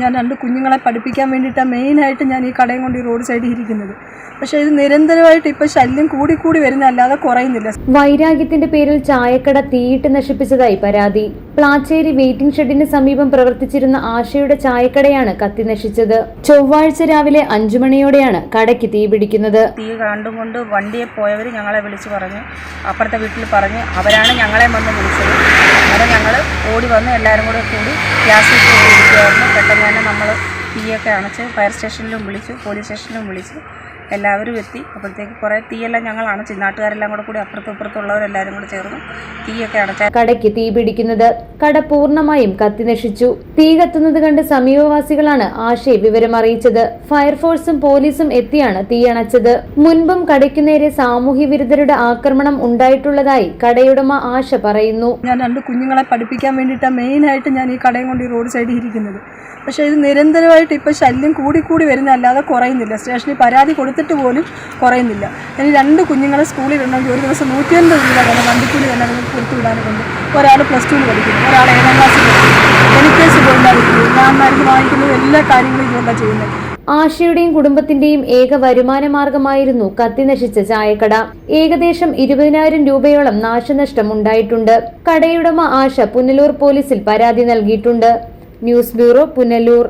ഞാൻ രണ്ട് കുഞ്ഞുങ്ങളെ പഠിപ്പിക്കാൻ വേണ്ടിയിട്ടാണ് മെയിനായിട്ട് ഞാൻ ഈ കടയും കൊണ്ട് ഈ റോഡ് സൈഡിൽ ഇരിക്കുന്നത്. പക്ഷേ ഇത് നിരന്തരമായിട്ട് ഇപ്പോൾ ശല്യം കൂടി കൂടി വരുന്നതല്ലാതെ കുറയുന്നില്ല. വൈരാഗ്യത്തിന്റെ പേരിൽ ചായക്കട തീയിട്ട് നശിപ്പിച്ചതായി പരാതി. പ്ലാച്ചേരി വെയിറ്റിംഗ് ഷെഡിന് സമീപം പ്രവർത്തിച്ചിരുന്ന ആശയുടെ ചായക്കടയാണ് കത്തി നശിച്ചത്. ചൊവ്വാഴ്ച രാവിലെ അഞ്ചു മണിയോടെയാണ് കടയ്ക്ക് തീ പിടിക്കുന്നത്. തീ കണ്ടുകൊണ്ട് വണ്ടിയെ പോയവർ ഞങ്ങളെ വിളിച്ചു പറഞ്ഞു. അപ്പുറത്തെ വീട്ടിൽ പറഞ്ഞു അവരാണ് ഞങ്ങളെ വന്ന് വിളിച്ചത്. അന്നേരം ഞങ്ങൾ ഓടി വന്ന് എല്ലാവരും കൂടെ കൂടി ഗ്യാസ് പെട്ടെന്ന് തന്നെ നമ്മൾ തീയൊക്കെ അണച്ച് ഫയർ സ്റ്റേഷനിലും വിളിച്ചു പോലീസ് സ്റ്റേഷനിലും വിളിച്ചു. എല്ലാവരും എത്തി. അപ്പോഴത്തേക്ക് കുറേ തീയെല്ലാം ഞങ്ങൾ അണച്ചു നാട്ടുകാരെല്ലാം കൂടെ കൂടി അപ്പുറത്തും ഇപ്പുറത്തുള്ളവരെല്ലാവരും കൂടെ ചേർന്ന് തീയൊക്കെ അടച്ച കടയ്ക്ക് തീ പിടിക്കുന്നത് കട പൂർണമായും കത്തി നശിച്ചു. തീ കത്തുന്നത് കണ്ട് സമീപവാസികളാണ് ആശയെ വിവരം അറിയിച്ചത്. ഫയർഫോഴ്സും പോലീസും എത്തിയാണ് തീ അണച്ചത്. മുൻപും കടയ്ക്കു നേരെ സാമൂഹ്യ വിരുദ്ധരുടെ ആക്രമണം ഉണ്ടായിട്ടുള്ളതായി കടയുടമ ആശ പറയുന്നു. ഞാൻ രണ്ട് കുഞ്ഞുങ്ങളെ പഠിപ്പിക്കാൻ വേണ്ടിയിട്ടാണ് മെയിനായിട്ട് ഞാൻ ഈ കടയും കൊണ്ട് ഈ റോഡ് സൈഡിൽ ഇരിക്കുന്നത്. പക്ഷേ ഇത് നിരന്തരമായിട്ട് ഇപ്പോൾ ശല്യം കൂടി കൂടി വരുന്നതല്ലാതെ കുറയുന്നില്ല. സ്റ്റേഷനിൽ പരാതി കൊടുത്തിട്ട് പോലും കുറയുന്നില്ല. ഇനി രണ്ട് കുഞ്ഞുങ്ങളെ സ്കൂളിൽ ഇടണമെങ്കിൽ ഒരു ദിവസം നൂറ്റി അൻപത് രൂപ തന്നെ വണ്ടിക്കൂലി തന്നെ നമുക്ക് കൊടുത്തു വിടാനുണ്ട് ഒരാൾ പ്ലസ് ടുവിൽ പഠിക്കുന്നു. ഒരാൾ ഏഴാം ക്ലാസ്സിൽ പഠിക്കുന്നു. എനിക്ക് സുഖമില്ലാതിരിക്കുന്നു ഞാൻ മരുന്ന് വാങ്ങിക്കുന്നത് എല്ലാ കാര്യങ്ങളും ഇതുകൊണ്ടാണ് ചെയ്യുന്നത്. ആശയുടെയും കുടുംബത്തിന്റെയും ഏക വരുമാന മാർഗമായിരുന്നു കത്തി നശിച്ച ചായക്കട. ഏകദേശം ഇരുപതിനായിരം രൂപയോളം നാശനഷ്ടം ഉണ്ടായിട്ടുണ്ട്. കടയുടമ ആശ പുനലൂർ പോലീസിൽ പരാതി നൽകിയിട്ടുണ്ട്. News bureau Punalur.